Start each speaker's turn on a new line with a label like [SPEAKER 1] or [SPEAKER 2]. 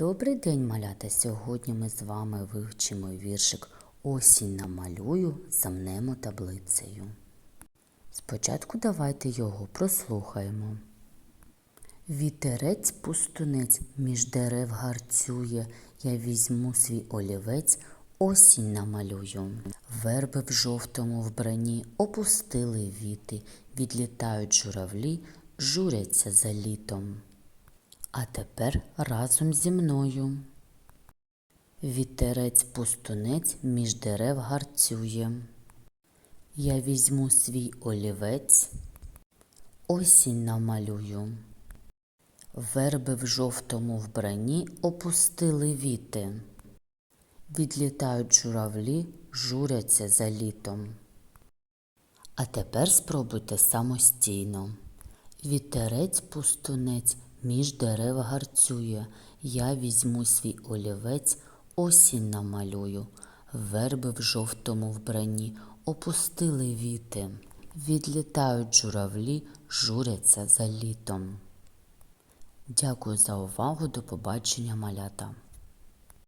[SPEAKER 1] Добрий день, малята! Сьогодні ми з вами вивчимо віршик Осінь намалюю, замнемо таблицею. Спочатку давайте його прослухаємо. Вітерець пустунець між дерев гарцює, я візьму свій олівець, осінь намалюю. Верби в жовтому вбранні опустили віти, відлітають журавлі, журяться за літом. А тепер разом зі мною. Вітерець пустунець між дерев гарцює. Я візьму свій олівець, осінь намалюю. Верби в жовтому вбранні опустили віти. Відлітають журавлі, журяться за літом. А тепер спробуйте самостійно. Вітерець пустунець між дерев гарцює. Я візьму свій олівець, осінь намалюю. Верби в жовтому вбранні опустили віти. Відлітають журавлі, журяться за літом. Дякую за увагу. До побачення, малята.